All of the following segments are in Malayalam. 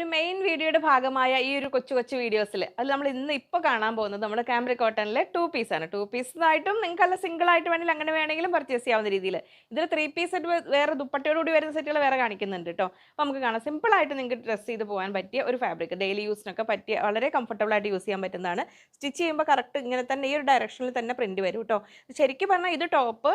ഒരു മെയിൻ വീഡിയോയുടെ ഭാഗമായ ഈ ഒരു കൊച്ചു കൊച്ചു വീഡിയോസിൽ അത് നമ്മൾ ഇന്ന് ഇപ്പോൾ കാണാൻ പോകുന്നത് നമ്മുടെ ക്യാമറ കോട്ടണിലെ ടു പീസാണ് ടു പീസായിട്ടും നിങ്ങൾക്ക് അല്ല സിംഗിൾ ആയിട്ട് വേണമെങ്കിൽ അങ്ങനെ വേണമെങ്കിലും പർച്ചേസ് ചെയ്യാവുന്ന രീതിയിൽ. ഇതിൽ ത്രീ പീസ് സെറ്റ് വേറെ ദുപ്പട്ടയോടുകൂടി വരുന്ന സെറ്റുകൾ വേറെ കാണിക്കുന്നുണ്ട് കേട്ടോ അപ്പോൾ നമുക്ക് കാണാം. സിമ്പിൾ ആയിട്ട് നിങ്ങൾക്ക് ഡ്രസ്സ് ചെയ്ത് പോകാൻ പറ്റിയ ഒരു ഫാബ്രിക് ഡെയിലി യൂസിനൊക്കെ പറ്റിയ വളരെ കംഫർട്ടബിൾ ആയിട്ട് യൂസ് ചെയ്യാൻ പറ്റുന്നതാണ്. സ്റ്റിച്ച് ചെയ്യുമ്പോൾ കറക്റ്റ് ഇങ്ങനെ തന്നെ ഈ ഒരു ഡയറക്ഷനിൽ തന്നെ പ്രിന്റ് വരും കേട്ടോ ശരിക്കും പറഞ്ഞാൽ ഇത് ടോപ്പ്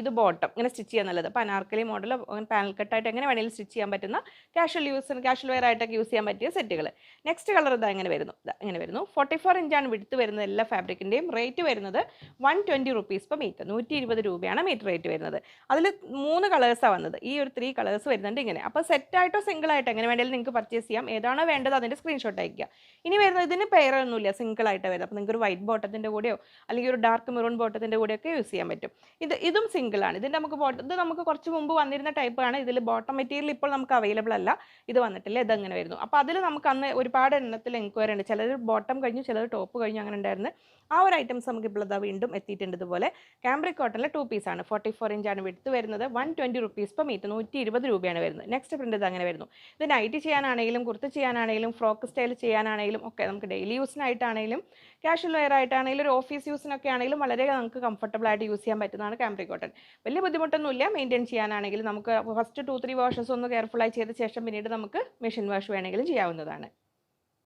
ഇത് ബോട്ടം ഇങ്ങനെ സ്റ്റിച്ച് ചെയ്യാൻ നല്ലത്. അപ്പോൾ അനാർക്കലി മോഡൽ പാനൽ കട്ടായിട്ട് എങ്ങനെ വേണമെങ്കിലും സ്റ്റിച്ച് ചെയ്യാൻ പറ്റുന്ന കാഷ്വൽ യൂസ് കാഷ്വൽ വെയർ ആയിട്ടൊക്കെ യൂസ് ചെയ്യാൻ പറ്റിയ സെറ്റുകൾ നെക്സ്റ്റ് കളർ ഇതാ ഇങ്ങനെ വരുന്നു. ഇങ്ങനെ വരുന്നു. ഫോർട്ടി ഫോർ ഇഞ്ചാണ് വിടുത്ത് വരുന്നത് എല്ലാ ഫാബ്രിക്കിന്റെയും റേറ്റ് വരുന്നത് one twenty rupees per metre നൂറ്റി ഇരുപത് രൂപയാണ് മീറ്റർ റേറ്റ് വരുന്നത്. അതിൽ മൂന്ന് കളേഴ്സാണ് വന്നത്. ഈ ഒരു ത്രീ കളേഴ്സ് വരുന്നുണ്ട് ഇങ്ങനെ. അപ്പോൾ സെറ്റായിട്ടോ സിംഗിൾ ആയിട്ടോ എങ്ങനെ വേണമെങ്കിലും നിങ്ങൾക്ക് പർച്ചേസ് ചെയ്യാം. ഏതാണോ വേണ്ടത് അതിന്റെ സ്ക്രീൻഷോട്ട് അയക്കുക ഇനി വരുന്നത് ഇതിന് സിംഗിളായിട്ട് സിംഗിൾ ആയിട്ട് വരുന്നത്. അപ്പോൾ നിങ്ങൾക്ക് ഒരു വൈറ്റ് ബോട്ടത്തിന്റെ കൂടെയോ അല്ലെങ്കിൽ ഒരു ഡാർക്ക് മെറൂൺ ബോട്ടത്തിന്റെ കൂടെയൊക്കെ യൂസ് ചെയ്യാൻ പറ്റും. ഇത് ഇതും സിംഗിൾ ആണ്. ഇതിന്റെ നമുക്ക് ബോട്ടം ഇത് നമുക്ക് കുറച്ച് മുമ്പ് വന്നിരുന്ന ടൈപ്പ് ആണ്. ഇതിൽ ബോട്ടം മെറ്റീരിയൽ ഇപ്പോൾ നമുക്ക് അവൈലബിൾ അല്ല. ഇത് വന്നിട്ടില്ല. ഇതങ്ങനെ വരുന്നു. അപ്പോൾ അതിൽ നമുക്ക് അന്ന് ഒരുപാട് എണ്ണത്തിൽ എൻക്വയറി ഉണ്ട്. ചിലർ ബോട്ടം കഴിഞ്ഞു ചിലർ ടോപ്പ് കഴിഞ്ഞു അങ്ങനെ ഉണ്ടായിരുന്നു. ആ ഒരു ഐറ്റംസ് നമുക്ക് ഇപ്പോൾ ഇതാ വീണ്ടും എത്തിയിട്ടുണ്ട് ഇതുപോലെ. ക്യാമ്പ്രിക് കോട്ടണിലെ ടു ആണ്. ഫോർട്ടി ഫോർ ഇഞ്ചാണ് വിടുത്ത് വരുന്നത്. One twenty rupees per metre നൂറ്റി ഇരുപത് രൂപയാണ് വരുന്നത്. നെക്സ്റ്റ് പ്രിന്റ് ഇത് അങ്ങനെ വരുന്നു. ഇത് നൈറ്റ് ചെയ്യാനാണെങ്കിലും കുർത്ത് ചെയ്യാനാണെങ്കിലും ഫ്രോക്ക് സ്റ്റൈൽ ചെയ്യാനാണെങ്കിലും ഒക്കെ നമുക്ക് ഡെയിലി യൂസിനായിട്ടാണെങ്കിലും ക്യാഷ്വൽ വെയർ ആയിട്ടാണെങ്കിലും ഒരു ഓഫീസ് യൂസിനൊക്കെ ആണെങ്കിലും വളരെ നമുക്ക് കംഫർട്ടബിൾ ആയിട്ട് യൂസ് ചെയ്യാൻ പറ്റുന്നതാണ് ക്യാമ്പ്രിക് കോട്ടൺ വലിയ ബുദ്ധിമുട്ടൊന്നുമില്ല. മെയിന്റെയിൻ ചെയ്യാനാണെങ്കിലും നമുക്ക് ഫസ്റ്റ് ടു ത്രീ വാഷസ് ഒന്ന് കെയർഫുള്ളായി ചെയ്ത ശേഷം പിന്നീട് നമുക്ക് മെഷീൻ വാഷ് വേണമെങ്കിലും ചെയ്യാവുന്നതാണ്.